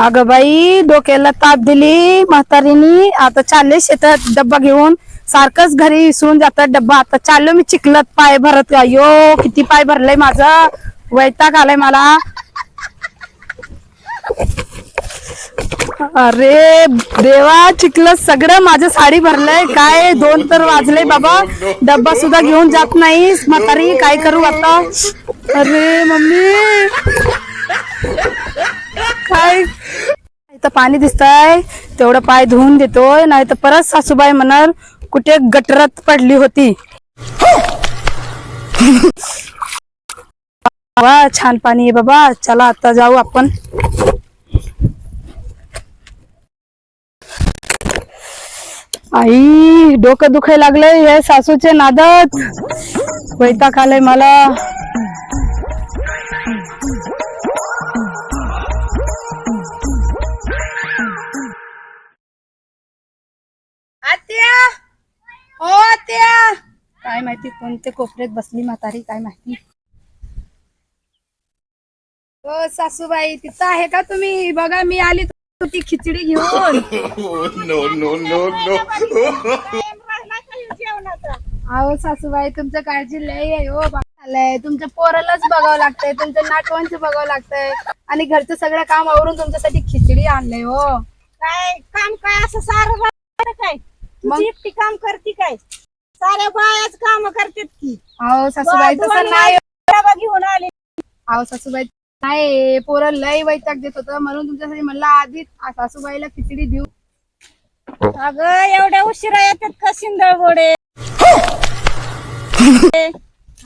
अगं बाई डोक्याला ताप दिली म्हातारीनी. आता चालले शेतात डब्बा घेऊन. सारखंच घरी विसरून जातात डब्बा. आता चाललो मी चिखलत पाय भरत. अयो किती पाय भरलंय माझं. वैताग आलाय मला. अरे देवा चिखलत सगळं माझं साडी भरलंय. काय दोन तर वाजले बाबा. डब्बा सुद्धा घेऊन जात नाही म्हातारी. काय करू आता? अरे मम्मी काय इथं पाणी दिसतंय तेवढं पाय धुवून देतोय नाही तर परत सासूबाई म्हणाल कुठे गटरात पडली होती. वा छान पाणी आहे बाबा चला आता जाऊ आपण. आई डोकं दुखाय लागलंय हे सासूचे नादत वैताग आलंय मला. काय माहिती कोणते कोपऱ्यात बसली म्हातारी काय माहिती. हो सासूबाई तिथं आहे का तुम्ही? बघा मी आली ती खिचडी घेऊन. No, no, no, no. अहो सासूबाई तुमचं काळजी लय आहे हो आलंय तुमच्या पोरालाच बघावं लागतंय तुमच्या नातवांचं बघावं लागतंय. आणि घरचं सगळं काम आवरून तुमच्यासाठी खिचडी आणलंय हो. काय काम काय असं सारं काय? मग? एकटी काम करते काय? साऱ्या बायाच काम करतात की. अहो सासूबाई तसं नाही. डबा घेऊन आले. अहो सासूबाई नाही पोरं लय वैताग देत होतं. म्हणून तुमच्यासाठी म्हणलं आधीच आ- सासूबाईला खिचडी देऊ. अगं एवढ्या उशिरा येतात का शिंदळ गोडे?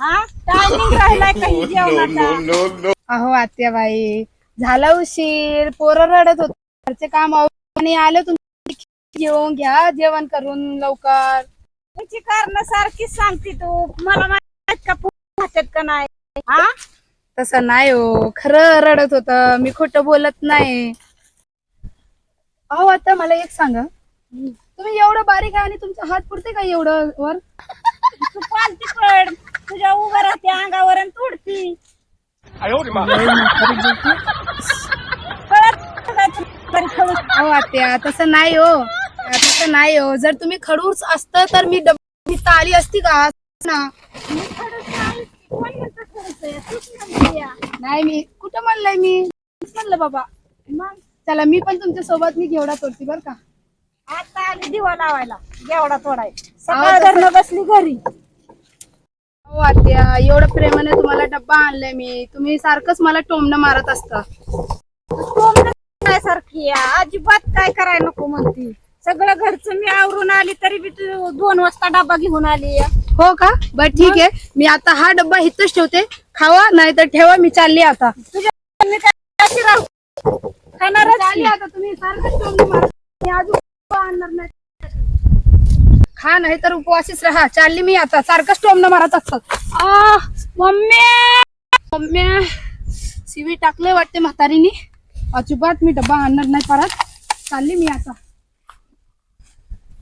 हा? टायमिंग राहिलाय काही जेवणाचा. अहो आत्याबाई झाला उशीर. पोरं रडत होत. घरचे काम आणि आलं खिचडी घेऊन घ्या जेवण करून लवकर. तुझी कारण सारखीच सांगते तू. मला माहीत का पोट खात्यात का नाही? हा? तसं नाही हो. खरं रडत होत. मी खोटं बोलत नाही. अहो आता मला एक सांगा. तुम्ही एवढं बारीक आहे आणि तुमचा हात पुरते का एवढं वर? तू पालती पड. तुझ्या उभं राहते अंगावर आणि तोडती. खडूस अहो आत्या तसं नाही हो. तसं नाही हो. जर तुम्ही खडूस असत तर मी डब्बी आली असती का? ना. नाही मी कुठं म्हणलंय मी? म्हणलं बाबा. मग चला मी पण तुमच्यासोबत मी घेवडा तोडते बर का. आता आली दिवा लावायला. गेवडा तोडाय. सकाळ धरणं बसली घरी. हो आत्या एवढं प्रेमाने तुम्हाला डब्बा आणलाय मी. तुम्ही सारखंच मला टोमणं मारत असता. काय सारखी अजिबात काय करायला नको म्हणती. सगळं घरचं मी आवरून आली तरी बी तू दोन वाजता डबा घेऊन आली या. हो का? बर ठीक आहे. मी आता हा डब्बा इथंच ठेवते. खावा नाही तर ठेवा मी चालली आता. तुझ्या मी काय अशी राहू? खाणारच चालली की. आता तुम्ही. सारखंच टोमणं मारत. मी अजून आणणार नाही. खा नाही तर उपवासीच राहा. चालली मी आता. सारखंच टोमणं मारत असतात. आ मम्मी! मम्मी! शिवी टाकले वाटते म्हातारीनी. अजिबात मी डब्बा आणणार नाही परत. चालली मी आता.